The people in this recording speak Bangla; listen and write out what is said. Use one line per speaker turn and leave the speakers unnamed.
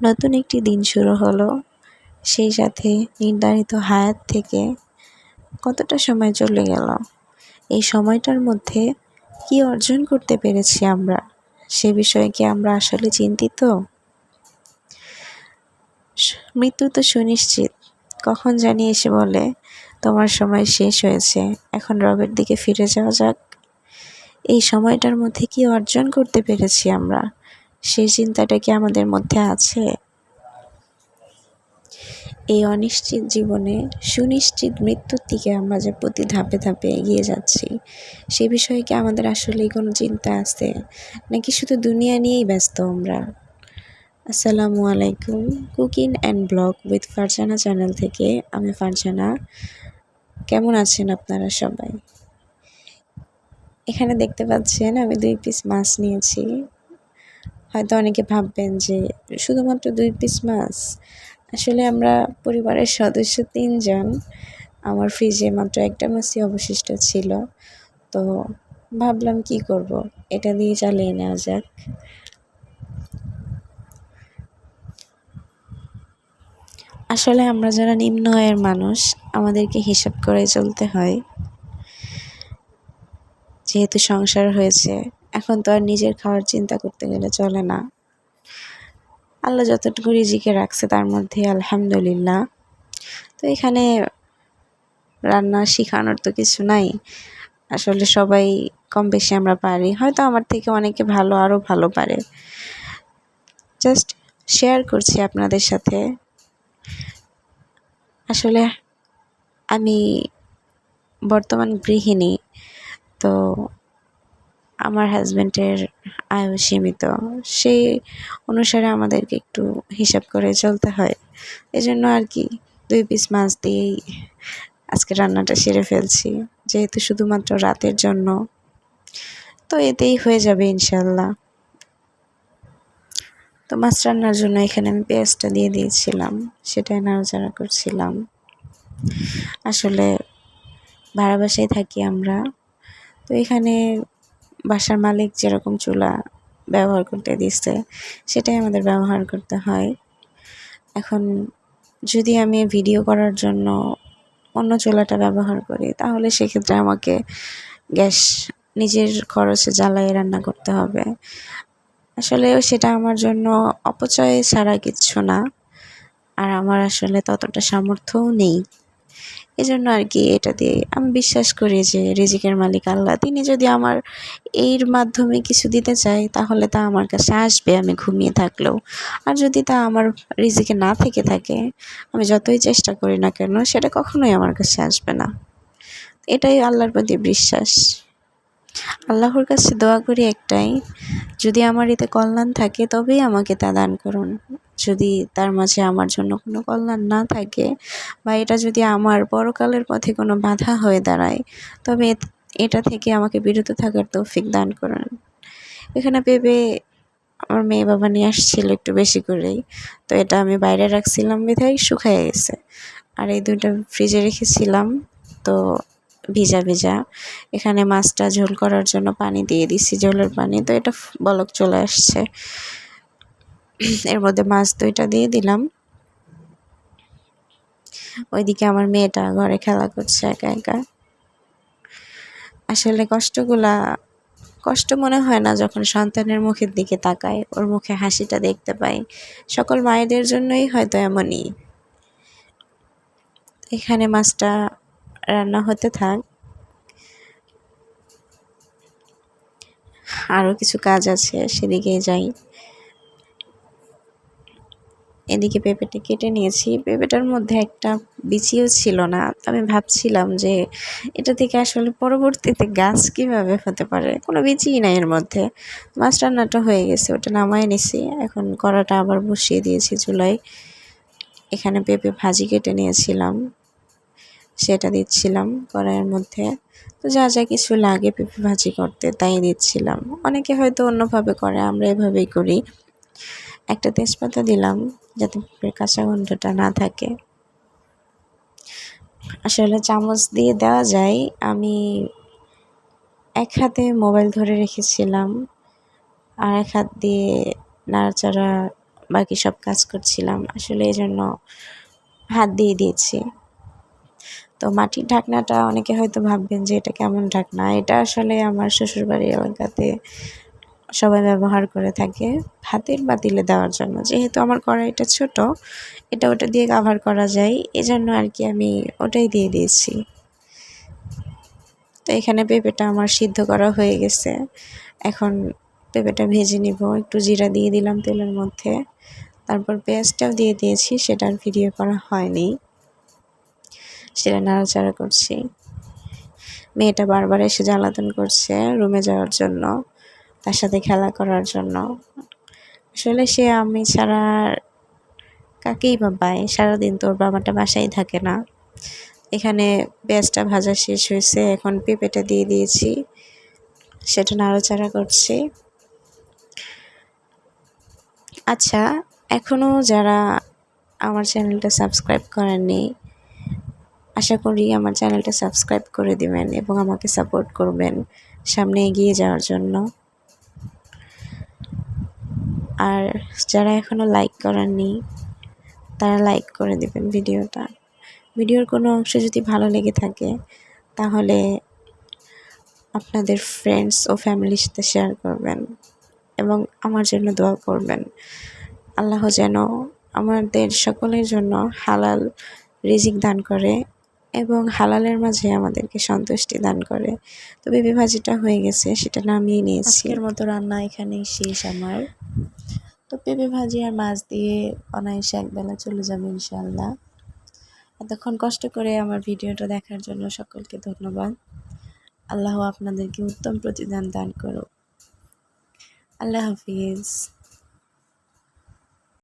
নতুন একটি দিন শুরু হলো। সেই সাথে নির্ধারিত হায়াত থেকে কতটা সময় চলে গেল? এই সময়টার মধ্যে কি অর্জন করতে পেরেছি আমরা? সে বিষয়ে কি আমরা আসলে চিন্তিত? মৃত্যু তো সুনিশ্চিত। কখন জানি এসে বলে, তোমার সময় শেষ হয়েছে, এখন রবের দিকে ফিরে যাওয়া যাক। এই সময়টার মধ্যে কি অর্জন করতে পেরেছি আমরা? সেই চিন্তাটা কি আমাদের মধ্যে আছে? এই অনিশ্চিত জীবনে সুনিশ্চিত মৃত্যুর দিকে আমরা যে প্রতি ধাপে ধাপে এগিয়ে যাচ্ছি, সে বিষয়ে কি আমাদের আসলেই কোনো চিন্তা আছে? নাকি শুধু দুনিয়া নিয়েই ব্যস্ত আমরা? আসসালামু আলাইকুম, cooking and blog with Farzana channel থেকে আমি ফারজানা। কেমন আছেন আপনারা সবাই? এখানে দেখতে পাচ্ছেন আমি দুই পিস মাছ নিয়েছি। হয়তো অনেকে ভাববেন যে শুধুমাত্র দুই পিস মাছ? আসলে আমরা পরিবারের সদস্য তিনজন। আমার ফ্রিজে মাত্র একটা মাছই অবশিষ্ট ছিল। তো ভাবলাম কি করব? এটা দিয়ে চালিয়ে নেওয়া যাক। আসলে আমরা যারা নিম্ন আয়ের মানুষ, আমাদেরকে হিসাব করে চলতে হয়। যেহেতু সংসার হয়েছে এখন তো আর নিজের খাওয়ার চিন্তা করতে গেলে চলে না। আল্লাহ যতটুকু রিজিকে রাখছে তার মধ্যে আলহামদুলিল্লাহ। তো এখানে রান্না শেখানোর তো কিছু নাই। আসলে সবাই কম বেশি আমরা পারি। হয়তো আমার থেকে অনেকে ভালো আরও ভালো পারে। জাস্ট শেয়ার করছি আপনাদের সাথে। আসলে আমি বর্তমান গৃহিণী, তো আমার হাজব্যান্ডের আয়ু সীমিত। সেই অনুসারে আমাদেরকে একটু হিসাব করে চলতে হয়। এজন্য আর কি, দুই পিস মাছ দিয়েই আজকে রান্নাটা সেরে ফেলছি। যেহেতু শুধুমাত্র রাতের জন্য, তো এতেই হয়ে যাবে ইনশাল্লাহ তো মাছ রান্নার জন্য এখানে আমি পেঁয়াজটা দিয়ে দিয়েছিলাম, সেটাই নাড়াচাড়া করছিলাম। আসলে ভাড়া বাসায় থাকি আমরা, তো এখানে বাসার মালিক যেরকম চুলা ব্যবহার করতে দিচ্ছে সেটাই আমাদের ব্যবহার করতে হয়। এখন যদি আমি ভিডিও করার জন্য অন্য চুলাটা ব্যবহার করি, তাহলে সেক্ষেত্রে আমাকে গ্যাস নিজের খরচে জ্বালায় রান্না করতে হবে। আসলে সেটা আমার জন্য অপচয় ছাড়া কিচ্ছু না, আর আমার আসলে ততটা সামর্থ্যও নেই। এজন্য আর কি এটা দিয়ে আমি বিশ্বাস করি যে রিজিকের মালিক আল্লাহ। তিনি যদি আমার এর মাধ্যমে কিছু দিতে চায়, তাহলে তা আমার কাছে আসবে, আমি ঘুমিয়ে থাকলেও। আর যদি তা আমার রিজিকে না থেকে থাকে, আমি যতই চেষ্টা করি না কেন, সেটা কখনোই আমার কাছে আসবে না। এটাই আল্লাহর প্রতি বিশ্বাস। আল্লাহর কাছে দোয়া করি একটাই, যদি আমার এতে কল্যাণ থাকে, তবেই আমাকে তা দান করুন। যদি তার মাঝে আমার জন্য কোনো কল্যাণ না থাকে বা এটা যদি আমার পরকালের পথে কোনো বাধা হয়ে দাঁড়ায়, তবে এটা থেকে আমাকে বিরত থাকার তৌফিক দান করুন। এখানে ভেবে আমার মেয়ে বাবা নিয়ে আসছিল একটু বেশি করেই, তো এটা আমি বাইরে রাখছিলাম, বিধায় শুকায় গেছে। আর এই দুইটা ফ্রিজে রেখেছিলাম, তো ভিজা ভিজা। এখানে মাছটা ঝোল করার জন্য পানি দিয়ে দিছি, ঝোলের পানি, তো এটা বলক চলে আসছে। এর মধ্যে মাছ দুইটা দিয়ে দিলাম। ওইদিকে আমার মেয়েটা ঘরে খেলা করছে একা একা। আসলে কষ্টগুলা, কষ্ট মনে হয় না যখন সন্তানের মুখের দিকে তাকায় ওর মুখে হাসিটা দেখতে পাই। সকল মায়েদের জন্যই হয়তো এমনই। এখানে মাছটা রান্না হতে থাক। আরও কিছু কাজ আছে সেদিকে যাই। এদিকে পেঁপেটা কেটে নিয়েছি। পেঁপেটার মধ্যে একটা বিচিও ছিল না। আমি ভাবছিলাম যে এটা থেকে আসলে পরবর্তীতে গাছ কীভাবে হতে পারে? কোনো বিচিই নাই এর মধ্যে। মাছ রান্নাটা হয়ে গেছে, ওটা নামায় নিছি। এখন কড়াটা আবার বসিয়ে দিয়েছি চুলায়। এখানে পেঁপে ভাজি কেটে নিয়েছিলাম। সেটা দিচ্ছিলাম কড়াইয়ের মধ্যে। তো যা যা কিছু লাগে পেঁপে ভাজি করতে, তাই দিচ্ছিলাম। অনেকে হয়তো অন্যভাবে করে, আমরা এভাবেই করি। একটা তেজপাতা দিলাম যাতে কাঁচা গন্ধটা না থাকে। আসলে চামচ দিয়ে দেওয়া যায়। আমি এক হাতে মোবাইল ধরে রেখেছিলাম আর এক হাত দিয়ে নাড়াচাড়া বাকি সব কাজ করছিলাম। আসলে এই জন্য হাত দিয়ে দিয়েছি। তো মাটির ঢাকনাটা অনেকে হয়তো ভাববেন যে এটা কেমন ঢাকনা? এটা আসলে আমার শ্বশুরবাড়ির এলাকাতে সবাই ব্যবহার করে থাকে ভাতের পাতিলে দেওয়ার জন্য। যেহেতু আমার কড়াইটা ছোট, এটা ওটা দিয়ে কাভার করা যায়, এজন্য আর কি আমি ওটাই দিয়ে দিয়েছি। তো এখানে পেঁপেটা আমার সিদ্ধ করা হয়ে গেছে। এখন পেঁপেটা ভেজে নিব, একটু জিরা দিয়ে দিলাম তেলের মধ্যে। তারপর পেঁয়াজটাও দিয়ে দিয়েছি, সেটা আর ভিডিও করা হয়নি। সেটা নাড়াচাড়া করছি। মেয়েটা বারবার এসে জ্বালাতন করছে রুমে যাওয়ার জন্য। তার সাথে খেলা করার জন্য। আসলে সে আমি ছাড়া কাকেই বা পায়? সারাদিন তোর বাবাটা বাসায় থাকে না। এখানে পেঁয়াজটা ভাজা শেষ হয়েছে, এখন পেঁপেটা দিয়ে দিয়েছি। সেটা নাড়াচাড়া করছি। আচ্ছা এখনও যারা আমার চ্যানেলটা সাবস্ক্রাইব করেননি, আশা করি আমার চ্যানেলটা সাবস্ক্রাইব করে দিবেন এবং আমাকে সাপোর্ট করবেন সামনে এগিয়ে যাওয়ার জন্য। আর যারা এখনও লাইক করেননি, তারা লাইক করে দেবেন ভিডিওটা। ভিডিওর কোনো অংশ যদি ভালো লেগে থাকে, তাহলে আপনাদের ফ্রেন্ডস ও ফ্যামিলির সাথে শেয়ার করবেন এবং আমার জন্য দোয়া করবেন। আল্লাহ যেন আমাদের সকলের জন্য হালাল রিজিক দান করে এবং হালালের মাঝে আমাদেরকে সন্তুষ্টি দান করে। তো বেবি ভাজিটা হয়ে গেছে, সেটা নামিয়ে নিয়েছি। এর মতো রান্না এখানেই শেষ আমার। তো পেঁপে ভাজি আর মাছ দিয়ে অনায়াসে একবেলা চলে যাবে ইনশাল্লাহ এতক্ষণ কষ্ট করে আমার ভিডিওটা দেখার জন্য সকলকে ধন্যবাদ। আল্লাহ আপনাদেরকে উত্তম প্রতিদান দান করুক। আল্লাহ হাফিজ।